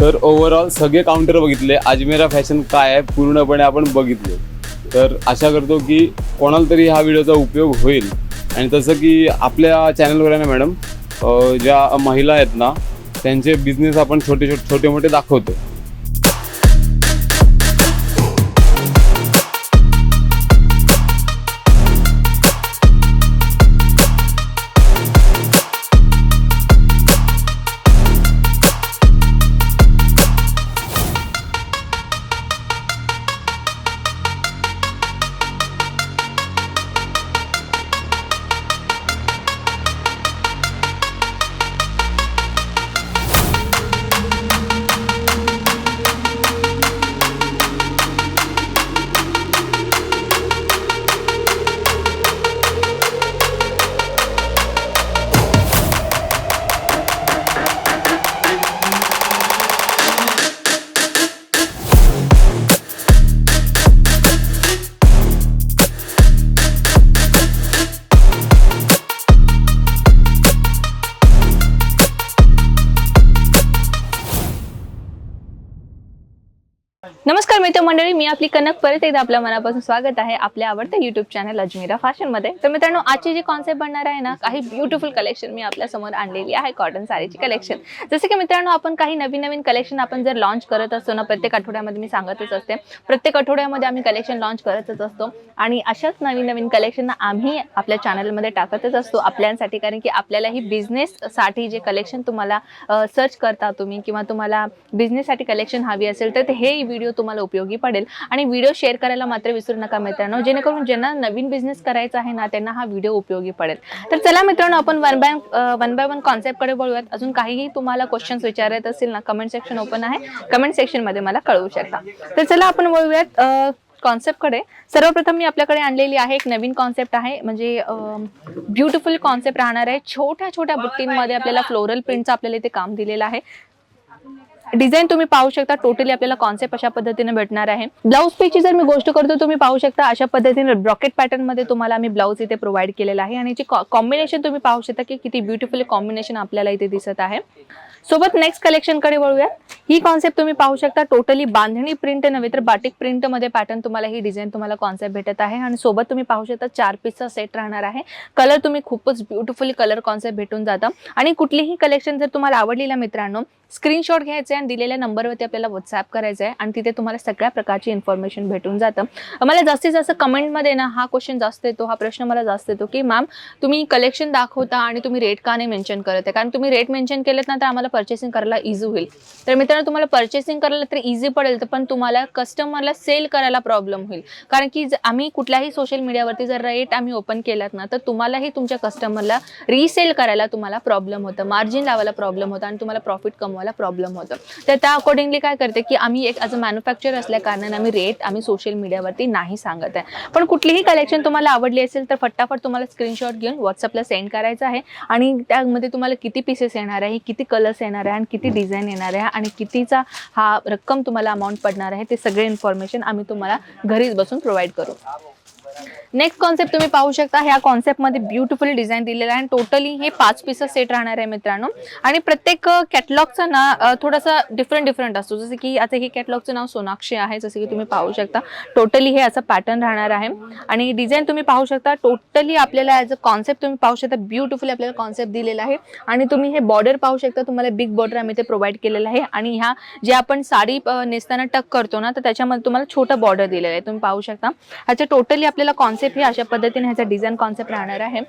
तर ओव्हरऑल सगळे काउंटर बघितले. अजमेरा फॅशन काय आहे पूर्णपणे आपण बघितले. तर आशा करतो की कोणाला तरी हा व्हिडिओचा उपयोग होईल. आणि तसं की आपल्या चॅनलवर आहे ना मॅडम ज्या महिला आहेत ना त्यांचे बिझनेस आपण छोटे छोटे छोटे मोठे दाखवतो. नमस्कार मित्र मंडळी मी आपली कनक. परत एकदा आपल्या मनापासून स्वागत आहे आपल्या आवडत्या युट्यूब चॅनल अजमेरा फॅशनमध्ये. तर मित्रांनो आजची जी कॉन्सेप्ट बनणार आहे ना काही ब्युटिफुल कलेक्शन मी आपल्यासमोर आणलेली आहे कॉटन साडीची कलेक्शन जसं की मित्रांनो आपण काही नवीन नवीन कलेक्शन आपण जर लॉन्च करत असतो ना प्रत्येक आठवड्यामध्ये मी सांगतच असते. प्रत्येक आठवड्यामध्ये आम्ही कलेक्शन लॉन्च करतच असतो. आणि अशाच नवीन नवीन कलेक्शन आम्ही आपल्या चॅनलमध्ये टाकतच असतो आपल्यासाठी. कारण की आपल्यालाही ही साठी जे कलेक्शन तुम्हाला सर्च करता तुम्ही किंवा तुम्हाला बिझनेससाठी कलेक्शन हवी असेल तर ते हे व्हिडिओ तुम्हाला उपयोगी पडेल. आणि व्हिडिओ शेअर करायला मात्र विसरू नका मित्रांनो. जेणेकरून ज्यांना नवीन बिझनेस करायचा आहे ना त्यांना हा व्हिडिओ उपयोगी पडेल. तर चला मित्रांनो आपण one by one by one कॉन्सेप्टकडे बोलूयात अजून काहीही तुम्हाला क्वेश्चन्स विचारायचं असतील ना कमेंट सेक्शन ओपन आहे. कमेंट सेक्शनमध्ये मला कळवू शकता. तर चला आपण बोलूयात कॉन्सेप्टकडे uh, सर्वप्रथम मी आपल्याकडे आणलेली आहे एक नवीन कॉन्सेप्ट आहे. म्हणजे um, ब्युटिफुल कॉन्सेप्ट राहणार आहे. छोट्या छोट्या बुट्टींमध्ये आपल्याला फ्लोरल प्रिंटचं आपल्याला इथे काम दिलेलं आहे. डिझाईन तुम्ही पाहू शकता. टोटली आपल्याला कॉन्सेप्ट अशा पद्धतीने भेटणार आहे. ब्लाऊज पीसची जर मी गोष्ट करतो तुम्ही पाहू शकता अशा पद्धतीने ब्रॉकेट पॅटर्नमध्ये तुम्हाला मी ब्लाऊज इथे प्रोव्हाइड केलेला आहे. आणि याची कॉम्बिनेशन तुम्ही पाहू शकता की किती ब्युटिफुल कॉम्बिनेशन आपल्याला इथे दिसत आहे. सोबत नेक्स्ट कलेक्शनकडे वळूया ही कॉन्सेप्ट तुम्ही पाहू शकता. टोटली बांधणी प्रिंट नव्हे तर बाटिक प्रिंटमध्ये पॅटर्न तुम्हाला ही डिझाईन तुम्हाला कॉन्सेप्ट भेटत आहे. आणि सोबत तुम्ही पाहू शकता चार पीसचा सेट राहणार आहे. कलर तुम्ही खूपच ब्युटिफुली कलर कॉन्सेप्ट भेटून जातं. आणि कुठलीही कलेक्शन जर तुम्हाला आवडलेला मित्रांनो स्क्रीनशॉट घ्यायचं आहे आणि दिलेल्या नंबरवरती आपल्याला व्हॉट्सअप करायचं आहे आणि तिथे तुम्हाला सगळ्या प्रकारची इन्फॉर्मेशन भेटून जातं. मला जास्तीत जास्त कमेंटमध्ये ना हा क्वेश्चन जास्त येतो हा प्रश्न मला जास्त येतो की मॅम तुम्ही कलेक्शन दाखवता आणि तुम्ही रेट का नाही मेन्शन करत आहे? कारण तुम्ही रेट मेन्शन केलेत ना तर आम्हाला पर्चेसिंग करायला इझी होईल. तर मित्रांनो तुम्हाला पर्चेसिंग करायला तर इझी पडेल तर पण तुम्हाला कस्टमरला सेल करायला प्रॉब्लेम होईल. कारण की आम्ही कुठल्याही सोशल मीडियावरती जर रेट आम्ही ओपन केलात ना तर तुम्हालाही तुमच्या कस्टमरला रिसेल करायला तुम्हाला प्रॉब्लेम होतं. मार्जिन लावायला प्रॉब्लेम होतं आणि तुम्हाला प्रॉफिट कमवायला प्रॉब्लेम होतं. तर त्या अकॉर्डिंगली काय करते की आम्ही एक ॲज अ मॅन्युफॅक्चर असल्या कारणाने आम्ही रेट आम्ही सोशल मीडियावरती नाही सांगत आहे. पण कुठलीही कलेक्शन तुम्हाला आवडली असेल तर फटाफट तुम्हाला स्क्रीनशॉट घेऊन व्हॉट्सअपला सेंड करायचं आहे. आणि त्यामध्ये तुम्हाला किती पीसेस येणार आहे किती कलर्स येणार आहे आणि किती डिझाईन येणार आहे आणि कितीचा हा रक्कम तुम्हाला अमाऊंट पडणार आहे ते सगळे इन्फॉर्मेशन आम्ही तुम्हाला घरीच बसून प्रोव्हाइड करू. नेक्स्ट कॉन्सेप्ट तुम्ही पाहू शकता ह्या कॉन्सेप्टमध्ये ब्युटिफुल डिझाईन दिलेलं आहे. आणि टोटली हे पाच पीसेस सेट राहणार आहे मित्रांनो. आणि प्रत्येक कॅटलॉगचं ना थोडासा थोडंसं डिफरंट डिफरंट असतो. जसं की आता हे कॅटलॉगचं नाव सोनाक्षी आहे जसं की तुम्ही पाहू शकता. टोटली हे असं पॅटर्न राहणार आहे. आणि डिझाईन तुम्ही पाहू शकता टोटली आपल्याला ॲज अ कॉन्सेप्ट तुम्ही पाहू शकता ब्युटिफुल आपल्याला कॉन्सेप्ट दिलेला आहे. आणि तुम्ही हे बॉर्डर पाहू शकता तुम्हाला बिग बॉर्डर आम्ही ते प्रोव्हाइड केलेलं आहे. आणि ह्या जे आपण साडी नेसताना टक करतो ना तर त्याच्यामध्ये तुम्हाला छोटं बॉर्डर दिलेलं आहे. तुम्ही पाहू शकता. ह्याचे टोटली आपल्याला कॉन्सेप्ट हे अशा पद्धतीने ह्याचा डिझाईन कॉन्सेप्ट राहणार आहे.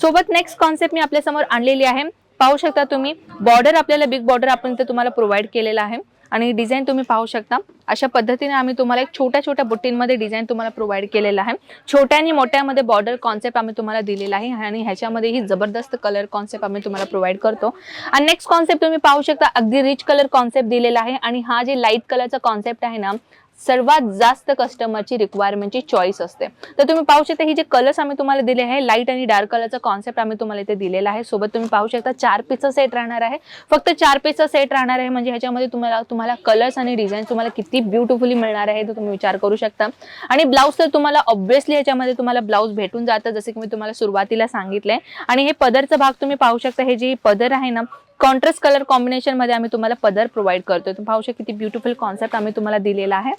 सोबत नेक्स्ट कॉन्सेप्ट मी आपल्यासमोर आणलेली आहे. पाहू शकता तुम्ही बॉर्डर आपल्याला बिग बॉर्डर आपण इथे तुम्हाला प्रोव्हाइड केलेला आहे. आणि डिझाईन तुम्ही पाहू शकता. अशा पद्धतीने आम्ही तुम्हाला एक छोट्या छोट्या बुट्टींमध्ये डिझाईन तुम्हाला प्रोव्हाइड केलेला आहे. छोट्या आणि मोठ्यामध्ये बॉर्डर कॉन्सेप्ट आम्ही तुम्हाला दिलेला आहे. आणि ह्याच्यामध्ये ही जबरदस्त कलर कॉन्सेप्ट आम्ही तुम्हाला प्रोव्हाइड करतो. आणि नेक्स्ट कॉन्सेप्ट तुम्ही पाहू शकता अगदी रिच कलर कॉन्सेप्ट दिलेला आहे. आणि हा जे लाइट कलरचा कॉन्सेप्ट आहे ना सर्वात जास्त कस्टमरची रिक्वायरमेंटची चॉईस असते. तर तुम्ही पाहू शकता ही जे कलर्स आम्ही तुम्हाला दिले आहे लाइट आणि डार्क कलरचा कॉन्सेप्ट आम्ही तुम्हाला इथे दिलेला आहे. सोबत तुम्ही पाहू शकता चार पीसचा सेट राहणार आहे. फक्त चार पीसचा सेट राहणार आहे म्हणजे ह्याच्यामध्ये तुम्हाला तुम्हाला कलर्स आणि डिझाईन तुम्हाला किती ब्युटिफुली मिळणार आहे तो तुम्ही विचार करू शकता. आणि ब्लाऊज तर तुम्हाला ऑब्व्हियसली ह्याच्यामध्ये तुम्हाला ब्लाऊज भेटून जातं जसं की मी तुम्हाला सुरुवातीला सांगितलंय. आणि हे पदरचा भाग तुम्ही पाहू शकता हे जे पदर आहे ना कॉन्ट्रास्ट कलर कॉम्बिनेशनमध्ये आम्ही तुम्हाला पदर प्रोव्हाइड करतोय. तुम्ही पाहू शकता किती ब्युटिफुल कॉन्सेप्ट आम्ही तुम्हाला दिलेला आहे.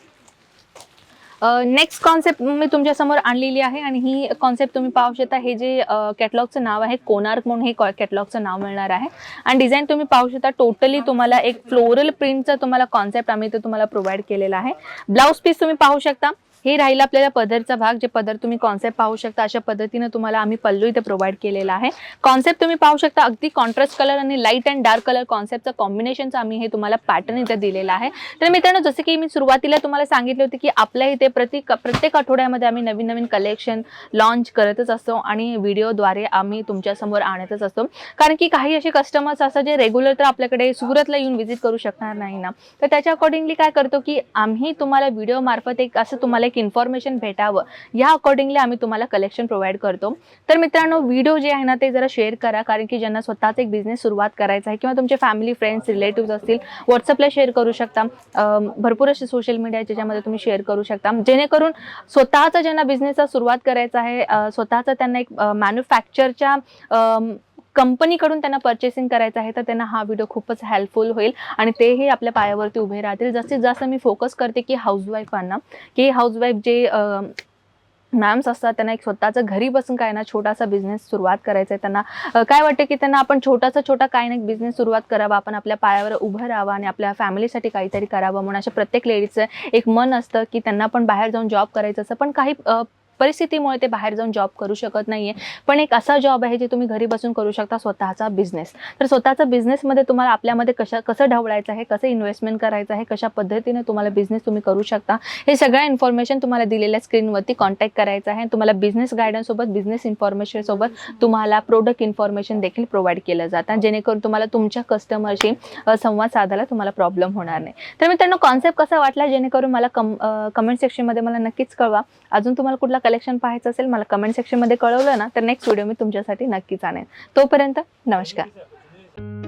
नेक्स्ट कॉन्सेप्ट मी तुमच्यासमोर आणलेली आहे आणि ही कॉन्सेप्ट तुम्ही पाहू शकता हे जे कॅटलॉगचं नाव आहे कोणार्क म्हणून हे कॅटलॉगचं नाव मिळणार आहे. आणि डिझाईन तुम्ही पाहू शकता टोटली तुम्हाला एक फ्लोरल प्रिंटचा तुम्हाला कॉन्सेप्ट आम्ही ते तुम्हाला प्रोव्हाइड केलेला आहे. ब्लाऊज पीस तुम्ही पाहू शकता. हे राहिलं आपल्याला पदरचा भाग जे पदर तुम्ही कॉन्सेप्ट पाहू शकता अशा पद्धतीनं तुम्हाला आम्ही पल्लू इथे प्रोव्हाइड केलेला आहे. कॉन्सेप्ट तुम्ही पाहू शकता अगदी कॉन्ट्रास्ट कलर आणि लाइट अँड डार्क कलर कॉन्सेप्टचं कॉम्बिनेशनचं आम्ही हे तुम्हाला पॅटर्न इथे दिलेला आहे. तर मित्रांनो जसं की मी सुरुवातीला तुम्हाला सांगितले होते की आपल्या इथे प्रति प्रत्येक आठवड्यामध्ये आम्ही नवीन नवीन कलेक्शन लॉन्च करतच असतो आणि व्हिडिओद्वारे आम्ही तुमच्यासमोर आणतच असतो. कारण की काही असे कस्टमर्स असतात जे रेग्युलर तर आपल्याकडे सुरतला येऊन व्हिजिट करू शकणार नाही ना. तर त्याच्या अकॉर्डिंगली काय करतो की आम्ही तुम्हाला व्हिडिओ मार्फत एक असं तुम्हाला एक इन्फॉर्मेशन भेटावं. या अकॉर्डिंगली आम्ही तुम्हाला कलेक्शन प्रोव्हाइड करतो. तर मित्रांनो व्हिडिओ जे आहे ना ते जरा शेअर करा कारण की ज्यांना स्वतःच एक बिझनेस सुरुवात करायचा आहे किंवा तुमचे फॅमिली फ्रेंड्स रिलेटिव्ह असतील व्हॉट्सअपला शेअर करू शकता. भरपूर असे सोशल मीडिया ज्याच्यामध्ये तुम्ही शेअर करू शकता. जेणेकरून स्वतःचा ज्यांना बिझनेसचा सुरुवात करायचा आहे स्वतःचा त्यांना एक मॅन्युफॅक्चरच्या कंपनीकडून त्यांना परचेसिंग करायचं आहे तर त्यांना हा व्हिडिओ खूपच हेल्पफुल होईल. आणि तेही आपल्या पायावरती उभे राहतील. जास्तीत जास्त मी फोकस करते की हाऊसवाईफांना की हाऊसवाईफ जे मॅम्स असतात त्यांना एक स्वतःचं घरी बसून काय ना छोटासा बिझनेस सुरुवात करायचा आहे. त्यांना काय वाटतं की त्यांना आपण छोटासा छोटा काय ना बिझनेस सुरुवात करावा आपण आपल्या पायावर उभं राहावं आणि आपल्या फॅमिलीसाठी काहीतरी करावं म्हणून अशा प्रत्येक लेडीचं एक मन असतं की त्यांना पण बाहेर जाऊन जॉब करायचं असं पण काही परिस्थितीमुळे ते बाहेर जाऊन जॉब करू शकत नाहीये. पण एक असा जॉब आहे जे तुम्ही घरी बसून करू शकता स्वतःचा बिझनेस तर स्वतःचा बिझनेसमध्ये तुम्हाला आपल्यामध्ये कशा कसं ढवळायचं आहे कसं इन्व्हेस्टमेंट करायचं आहे कशा पद्धतीने तुम्हाला बिझनेस तुम्ही करू शकता हे सगळ्या इन्फॉर्मेशन तुम्हाला दिलेल्या स्क्रीनवरती कॉन्टॅक्ट करायचं आहे. तुम्हाला बिझनेस गायडन्स सोबत बिझनेस इन्फॉर्मेशन सोबत तुम्हाला प्रोडक्ट इन्फॉर्मेशन देखील प्रोव्हाइड केलं जातं. जेणेकरून तुम्हाला तुमच्या कस्टमरशी संवाद साधायला तुम्हाला प्रॉब्लेम होणार नाही. तर मित्रांनो कॉन्सेप्ट कसा वाटला? जेणेकरून मला कम कमेंट सेक्शनमध्ये मला नक्कीच कळवा. अजून तुम्हाला कुठला कलेक्शन पाहायचं असेल मला कमेंट सेक्शनमध्ये कळवलं ना तर नेक्स्ट व्हिडिओ मी तुमच्यासाठी नक्कीच आणेन. तोपर्यंत नमस्कार.